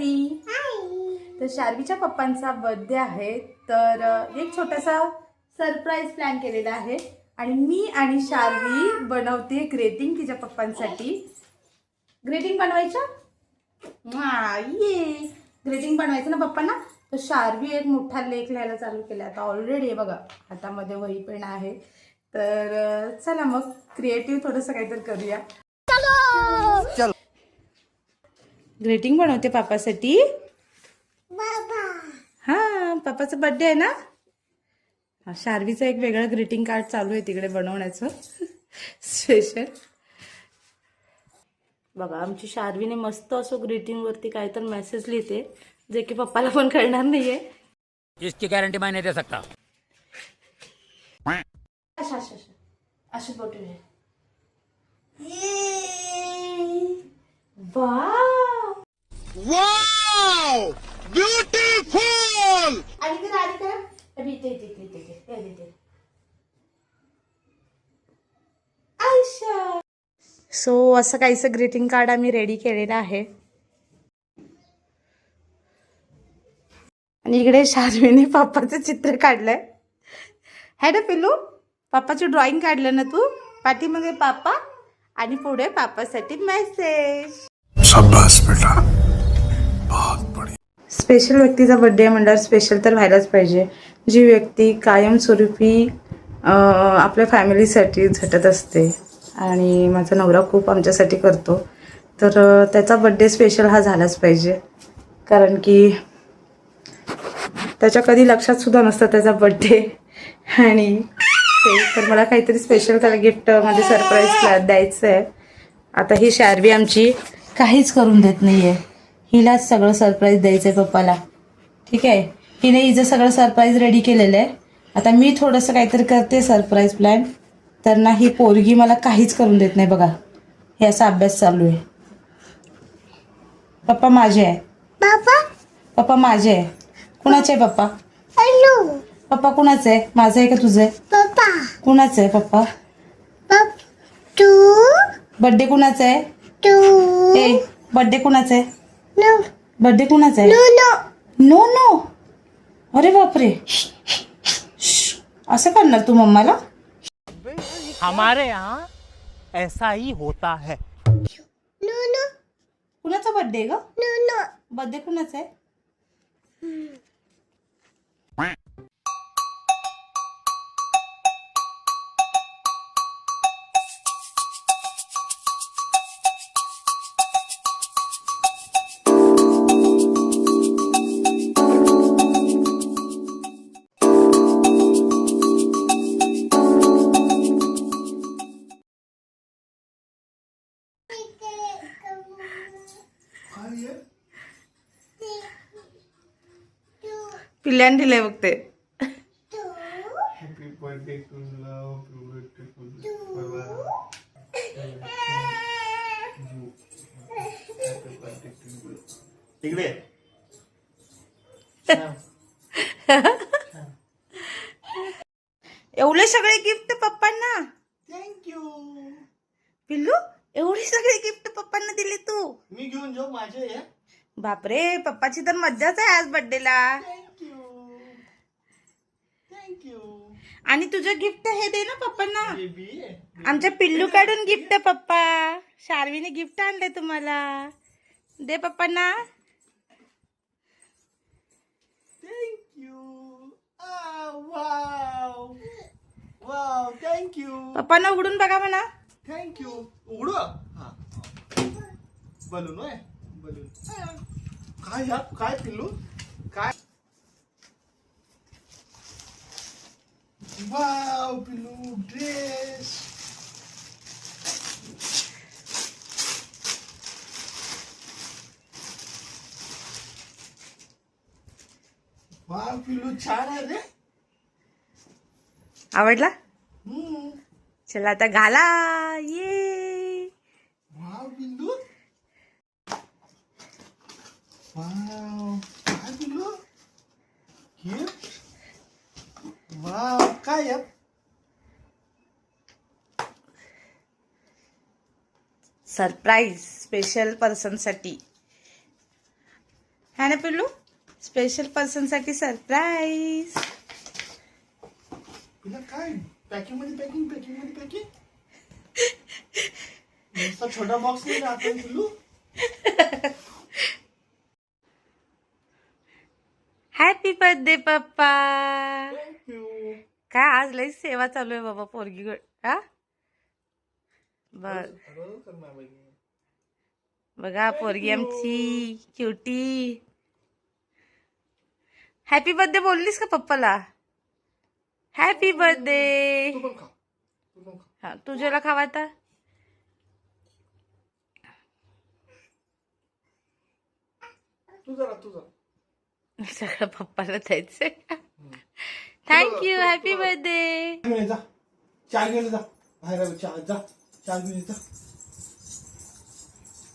शार्वी. तर शार्वीच्या पप्पांचा बर्थडे आहे. तर एक छोटासा सरप्राईज प्लॅन केलेला आहे. आणि मी आणि शार्वी बनवते ग्रेटिंग तिच्या पप्पांसाठी. ग्रेटिंग बनवायचं? हा ये. ग्रेटिंग बनवायचं ना पप्पांना? तर शार्वी एक मोठा लेख लिहायला चालू केला आता ऑलरेडी आहे बघा. हातामध्ये वही पेन आहे. तर चला मग क्रिएटिव्ह थोडंसं काहीतरी करूया. ग्रेटिंग बनवते पापासाठी. हा पापाचा बर्थडे आहे ना? हा शार्वीचं एक वेगळं ग्रीटिंग कार्ड चालू आहे तिकडे बनवण्याचं. स्पेशल बघा आमची शार्वीने मस्त असं ग्रीटिंग वरती काय तर मेसेज लिहिते जे की पप्पाला पण कळणार नाहीये. इसकी गारंटी मैं नहीं दे सकता? अशा अशा अशा. अशी बोटू वाव Wow! Beautiful! आणि ते राडी का अभि इथे इथे इथे इथे इथे इथे इथे आयशा सो असं काहीसं ग्रीटिंग कार्ड आम्ही रेडी केलेलं आहे. आणि इकडे शार्वीने पापाचं चित्र काढलंय. है ना पिल्लू पापाची ड्रॉइंग काढलं ना तू? पाठीमागे पापा आणि पुढे पापासाठी मेसेज स्पेशल व्यक्तीचा बड्डे म्हणल्यावर स्पेशल तर व्हायलाच पाहिजे. जी व्यक्ती कायमस्वरूपी आपल्या फॅमिलीसाठी झटत असते. आणि माझा नवरा खूप आमच्यासाठी करतो. तर त्याचा बड्डे स्पेशल हा झालाच पाहिजे. कारण की त्याच्या कधी लक्षातसुद्धा नसतं त्याचा बड्डे आणि तर मला काहीतरी स्पेशल त्याला गिफ्टमध्ये सरप्राईज द्यायचं आहे आता ही शार्वी आमची काहीच करून देत नाही आहे हिलाच सगळं सरप्राईज द्यायचं आहे पप्पाला. ठीक आहे? हिने हिचं सगळं सरप्राईज रेडी केलेलं आहे. आता मी थोडंसं काहीतरी करते सरप्राईज प्लॅन तर ना ही पोरगी मला काहीच करून देत नाही बघा. हे असा अभ्यास चालू आहे. पप्पा माझे आहे. बाबा. पप्पा माझे आहे. कुणाचे आहे पप्पा? हॅलो. पप्पा कुणाचं आहे? माझं आहे का तुझं आहे? बाबा कुणाचं आहे पप्पा? बाब तू? बड्डे कुणाचा आहे? तू? ए बड्डे कुणाचा आहे? नो. बड्डे कुणाचा आहे? No no. No no. अरे बापरे. श्श. असं करणार तू मम्माला? हमारे यहाँ ऐसा ही होता है। नो नो कुणाचा बर्थडे ग? नो नो बड्डे कुणाचा आहे? पिल्ल्यान दिलंय बघ ते तिकडे. एवढे सगळे गिफ्ट पप्पांना? थँक्यू पिल्लू एवढे सगळे गिफ्ट पप्पांना दिले तू? मी घेऊन जाऊ माझे हे? बापरे पप्पाची तर मज्जाच आहे आज बर्थडेला थँक्यू आणि तुझं गिफ्ट हे दे ना पप्पांना. आमच्या पिल्लू काढून गिफ्ट पप्पा. शार्वीने गिफ्ट आणलंय तुम्हाला. दे पप्पांना. थँक्यू थँक्यू पप्पांना उघडून बघा म्हणा. थँक्यू उघडू? Balloon balloon. काय काय पिल्लू काय ड्रेस वाव पिल्लू छान आहे रे. आवडला? हम्म. चला आता घाला. ये. Wow Bindu wow. काय गिफ्ट वाव काय आहे? सरप्राईज स्पेशल पर्सनसाठी. हा ना पिल्लू? स्पेशल पर्सनसाठी सरप्राईज काय? पॅकिंगमध्ये पॅकिंग पॅकिंगमध्ये पॅकिंग नुसता छोटा बॉक्स नाही आता पिल्लू. हॅपी बर्थडे पप्पा. काय आज लई सेवा चालू आहे बाबा पोरगी हा? बर बघा पोरगी आमची क्युटी हॅपी बर्थडे बोललीस का पप्पाला? हॅपी बर्थडे हा तुझ्याला खावा आता? तू तू सगळं पप्पाला द्यायचंय. थँक्यू हॅपी बर्थडे ये, जा. चहा घेऊन ये, जा बाहेर आलो, चहा जा चहा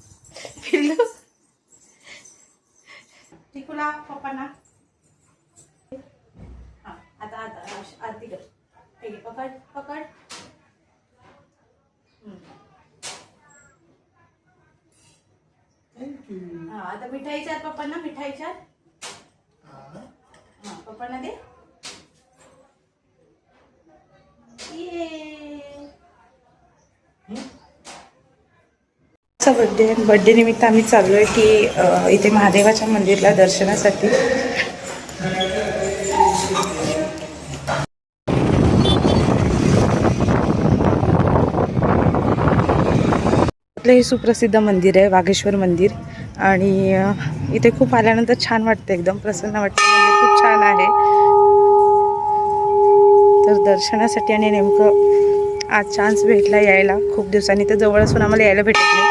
घेऊन ये, जा पिल्लू टिकूला पप्पांना. हा, आता आता आरती कर हे घे, पकड पकड. थँक्यू हा आता मिठाई चार पप्पांना मिठाई चार. हा. हा पप्पांना दे. ये. बर्थडे बड्डे निमित्त आम्ही चाललो आहे की इथे महादेवाच्या मंदिरला दर्शनासाठी. आपलं हे सुप्रसिद्ध मंदिर आहे वाघेश्वर मंदिर. आणि इथे खूप आल्यानंतर छान वाटतं एकदम प्रसन्न वाटतं. मंदिर खूप छान आहे. तर दर्शनासाठी आणि नेमकं आज चान्स भेटला यायला. खूप दिवसांनी तर जवळ असून आम्हाला यायला भेटत नाही.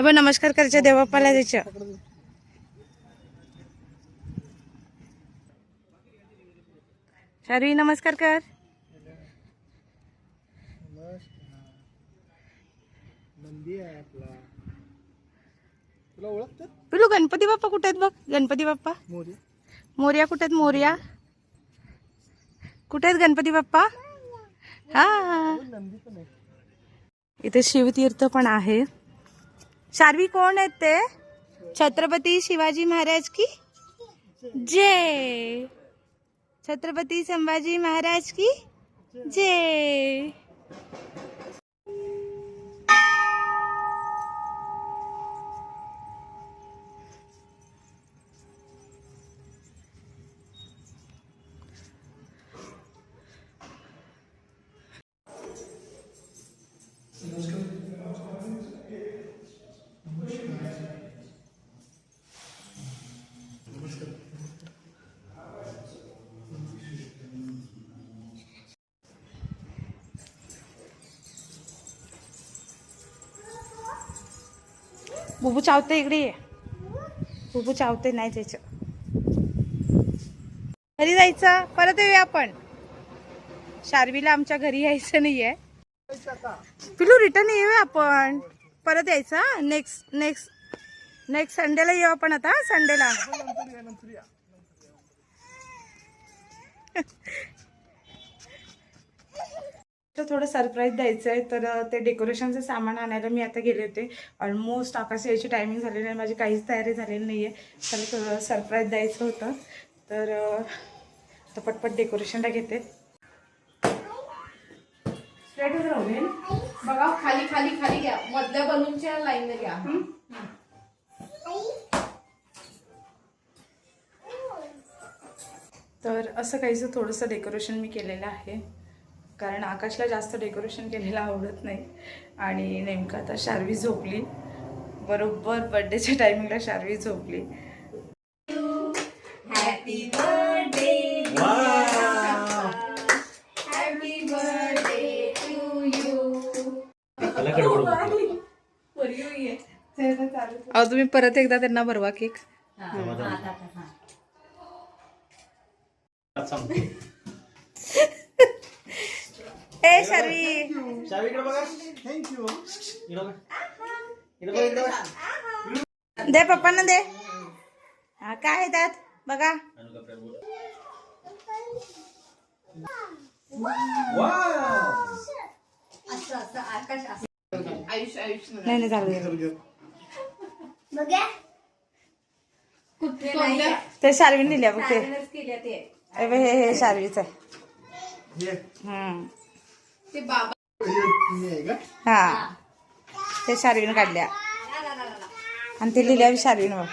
अबे नमस्कार करायच्या देवापाला त्याच्या शारवी नमस्कार कर. तुला पिलू गणपती बाप्पा कुठे आहेत बघ? गणपती बाप्पा? मोर्या कुठे आहेत? मोर्या. कुठे आहेत गणपती बाप्पा? हा. इथे शिवतीर्थ पण आहे. शार्वी कोण आहेत ते? छत्रपती शिवाजी महाराज की? जय। छत्रपती संभाजी महाराज की? जय। बुबू चावते इकडे ये. बुबू चावते नाही जायचं घरी जायचं? परत येऊया आपण. शार्वीला आमच्या घरी यायचं नाहीये. पिलू रिटर्न येऊया आपण. परत यायचं नेक्स्ट नेक्स्ट नेक्स्ट संडेला येऊ आपण आता संडेला तर थोडं सरप्राईज द्यायचं आहे तर ते डेकोरेशनचं सामान आणायला मी आता गेले होते. ऑलमोस्ट आकाश यायची टायमिंग झालेली आहे. माझी काहीच तयारी झालेली नाही आहे तर थोडं सरप्राईज द्यायचं होतं. तर आता पटपट डेकोरेशनला घेते. बघा खाली खाली खाली घ्या. मधल्या बलूनच्या लाईन घ्या. तर असं काहीचं थोडंसं डेकोरेशन मी केलेलं आहे. कारण आकाशला जास्त डेकोरेशन केलेलं आवडत नाही. आणि नेमकं आता शार्वी झोपली. बरोबर बड्डेच्या टायमिंगला शार्वी झोपली. अहो तुम्ही परत एकदा त्यांना भरवा केक. ए शार्वी. शावीकडे बघा. थँक्यू दे पप्पांना दे. हा काय आहे त्यात? बघा. नाही नाही झालं झालं. बघा ते नाही ते शार्वीन दिल्या बघ ते. हे हे शार्वीच आहे. हम्म. ते बाबा हा. ते शार्वीन काढल्या. आणि ते लिहिल्या शार्वीन बघ